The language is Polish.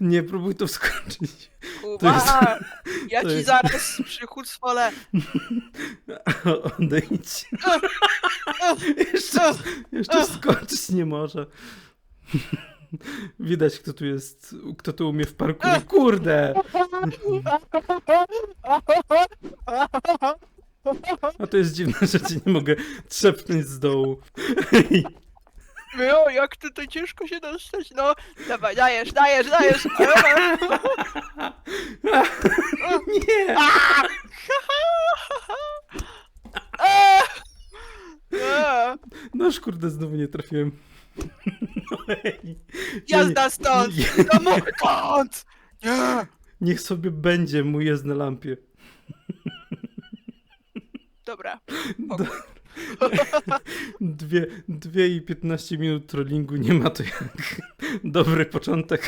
Nie próbuj to wskoczyć. Kuba, ja to ci jest- zaraz przychucwolę. Odejdź. jeszcze, jeszcze skoczyć nie może. Widać, kto tu jest, kto tu umie w parkurze. Kurde! A to jest dziwne, że cię nie mogę trzepnąć z dołu. No, jak ty to ciężko się dostać, no. Dawaj, dajesz, dajesz, dajesz. Nie! Eee! Eee! Noż kurde, znowu nie trafiłem. No ej. Jazda stąd! nie- mój kąt! Nie! Niech sobie będzie, mój jest na lampie. Dobra. Do- Dwie, dwie i 15 minut trollingu nie ma to jak. Dobry początek